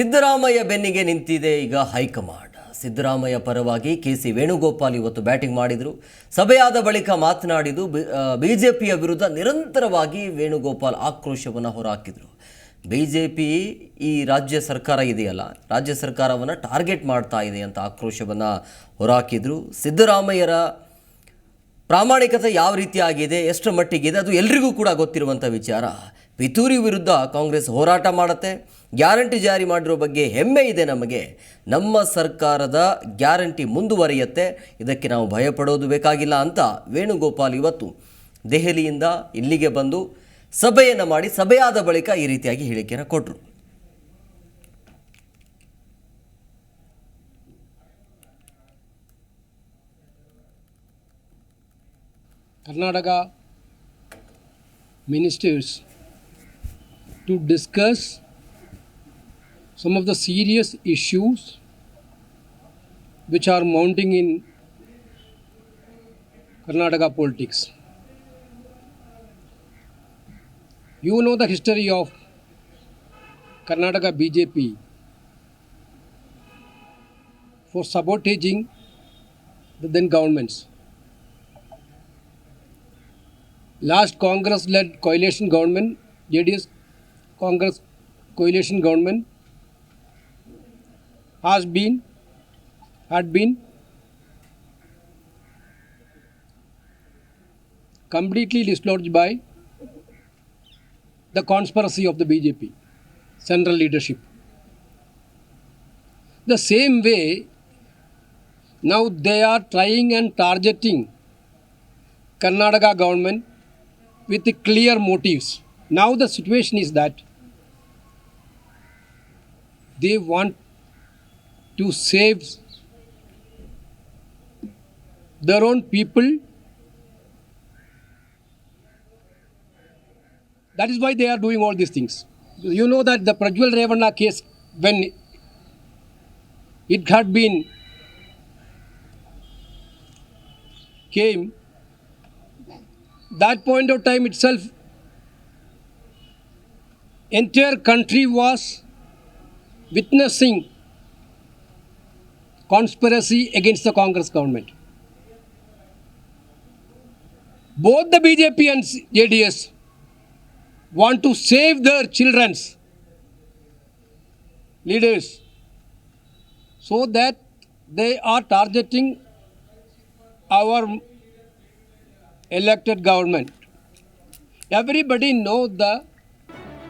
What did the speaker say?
ಸಿದ್ದರಾಮಯ್ಯ ಬೆನ್ನಿಗೆ ನಿಂತಿದೆ ಈಗ ಹೈಕಮಾಂಡ್. ಸಿದ್ದರಾಮಯ್ಯ ಪರವಾಗಿ ಕೆ ಸಿ ವೇಣುಗೋಪಾಲ್ ಇವತ್ತು ಬ್ಯಾಟಿಂಗ್ ಮಾಡಿದರು. ಸಭೆಯಾದ ಬಳಿಕ ಮಾತನಾಡಿದ್ದು ಪಿಯ ವಿರುದ್ಧ ನಿರಂತರವಾಗಿ ವೇಣುಗೋಪಾಲ್ ಆಕ್ರೋಶವನ್ನು ಹೊರಹಾಕಿದರು ಪಿ ಈ ರಾಜ್ಯ ಸರ್ಕಾರ ಇದೆಯಲ್ಲ, ರಾಜ್ಯ ಸರ್ಕಾರವನ್ನು ಟಾರ್ಗೆಟ್ ಮಾಡ್ತಾ ಇದೆ ಅಂತ ಆಕ್ರೋಶವನ್ನು ಹೊರಹಾಕಿದರು ಸಿದ್ದರಾಮಯ್ಯರ ಪ್ರಾಮಾಣಿಕತೆ ಯಾವ ರೀತಿ ಆಗಿದೆ ಎಷ್ಟರ ಮಟ್ಟಿಗಿದೆ, ಅದು ಎಲ್ರಿಗೂ ಕೂಡ ಗೊತ್ತಿರುವಂಥ ವಿಚಾರ. ಪಿತೂರಿ ವಿರುದ್ಧ ಕಾಂಗ್ರೆಸ್ ಹೋರಾಟ ಮಾಡುತ್ತೆ. ಗ್ಯಾರಂಟಿ ಜಾರಿ ಮಾಡಿರೋ ಬಗ್ಗೆ ಹೆಮ್ಮೆ ಇದೆ ನಮಗೆ. ನಮ್ಮ ಸರ್ಕಾರದ ಗ್ಯಾರಂಟಿ ಮುಂದುವರಿಯುತ್ತೆ. ಇದಕ್ಕೆ ನಾವು ಭಯಪಡೋದು ಬೇಕಾಗಿಲ್ಲ ಅಂತ ವೇಣುಗೋಪಾಲ್ ಇವತ್ತು ದೆಹಲಿಯಿಂದ ಇಲ್ಲಿಗೆ ಬಂದು ಸಭೆಯನ್ನು ಮಾಡಿ ಸಭೆಯಾದ ಬಳಿಕ ಈ ರೀತಿಯಾಗಿ ಹೇಳಿಕೆಯನ್ನು ಕೊಟ್ಟರು Karnataka ministers to discuss some of the serious issues which are mounting in Karnataka politics. You know the history of Karnataka BJP for sabotaging the then governments. last Congress led coalition government, JDS Congress coalition government, has been, had been completely dislodged by the conspiracy of the BJP, central leadership. The same way, now they are trying and targeting Karnataka government with clear motives. Now the situation is that they want to save their own people. That is why they are doing all these things. You know that the Prajwal Revanna case, when it had been came, that point of time itself entire country was witnessing conspiracy against the congress government both the bjp and jds want to save their children's leaders so that they are targeting our elected government. Everybody knows the